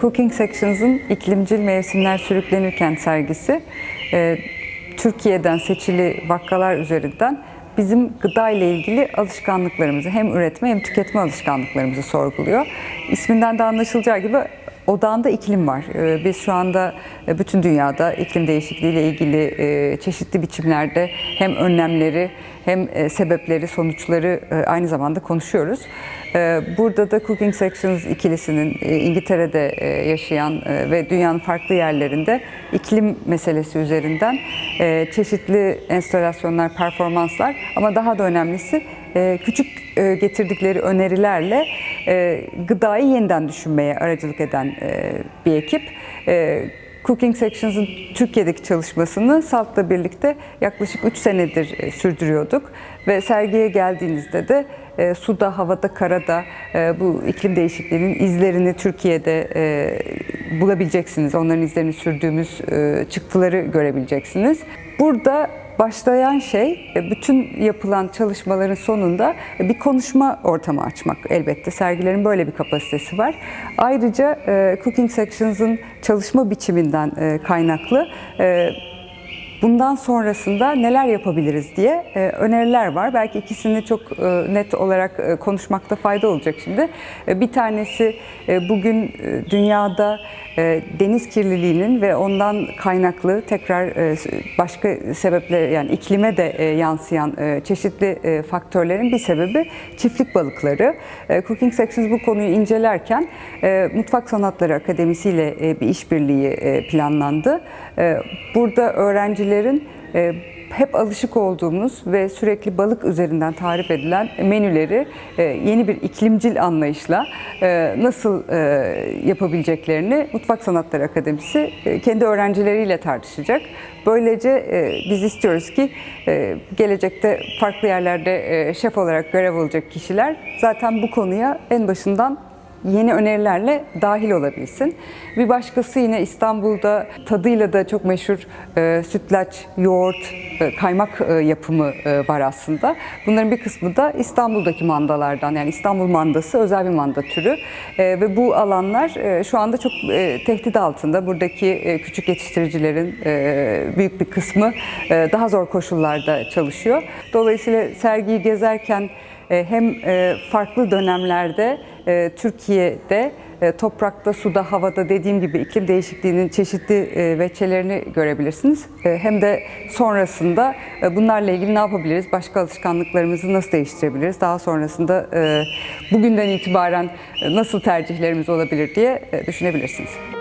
Cooking Sections'ın iklimcil mevsimler sürüklenirken sergisi e, Türkiye'den seçili vakkalar üzerinden bizim gıda ile ilgili alışkanlıklarımızı hem üretme hem tüketme alışkanlıklarımızı sorguluyor. İsminden de anlaşılacağı gibi odağında iklim var. Ee, Biz şu anda e, bütün dünyada iklim değişikliği ile ilgili e, çeşitli biçimlerde hem önlemleri hem e, sebepleri, sonuçları aynı zamanda konuşuyoruz. Burada da Cooking Sections ikilisinin İngiltere'de yaşayan ve dünyanın farklı yerlerinde iklim meselesi üzerinden çeşitli enstalasyonlar, performanslar ama daha da önemlisi küçük getirdikleri önerilerle e, gıdayı yeniden düşünmeye aracılık eden e, bir ekip. E, Cooking Sections'ın Türkiye'deki çalışmasını SALT'la birlikte yaklaşık 3 senedir e, sürdürüyorduk. Ve sergiye geldiğinizde de e, suda, havada, karada e, bu iklim değişikliğinin izlerini Türkiye'de e, bulabileceksiniz. Onların izlerini sürdüğümüz e, çıktıları görebileceksiniz. Burada başlayan şey e, bütün yapılan çalışmaların sonunda bir konuşma ortamı açmak elbette. Sergilerin böyle bir kapasitesi var. Ayrıca e, Cooking Sections'ın çalışma biçiminden e, kaynaklı bundan sonrasında neler yapabiliriz diye e, öneriler var. Belki ikisini çok e, net olarak e, konuşmakta fayda olacak şimdi. Bir tanesi bugün dünyada deniz kirliliğinin ve ondan kaynaklı tekrar başka sebepler yani iklime de yansıyan çeşitli faktörlerin bir sebebi çiftlik balıkları. Cooking Sections bu konuyu incelerken Mutfak Sanatları Akademisi ile bir işbirliği planlandı. Burada öğrencilerin e, hep alışık olduğumuz ve sürekli balık üzerinden tarif edilen menüleri e, yeni bir iklimcil anlayışla e, nasıl yapabileceklerini Mutfak Sanatları Akademisi kendi öğrencileriyle tartışacak. Böylece biz istiyoruz ki gelecekte farklı yerlerde şef olarak görev alacak kişiler zaten bu konuya en başından yeni önerilerle dahil olabilsin. Bir başkası yine İstanbul'da tadıyla da çok meşhur e, sütlaç, yoğurt, e, kaymak e, yapımı e, var aslında. Bunların bir kısmı da İstanbul'daki mandalardan yani İstanbul mandası özel bir manda türü E, ve bu alanlar e, şu anda çok e, tehdit altında. Buradaki e, küçük yetiştiricilerin e, büyük bir kısmı e, daha zor koşullarda çalışıyor. Dolayısıyla sergiyi gezerken hem e, farklı dönemlerde e, Türkiye'de e, toprakta, suda, havada dediğim gibi iklim değişikliğinin çeşitli e, veçelerini görebilirsiniz. E, Hem de sonrasında e, bunlarla ilgili ne yapabiliriz, başka alışkanlıklarımızı nasıl değiştirebiliriz, daha sonrasında e, bugünden itibaren e, nasıl tercihlerimiz olabilir diye e, düşünebilirsiniz.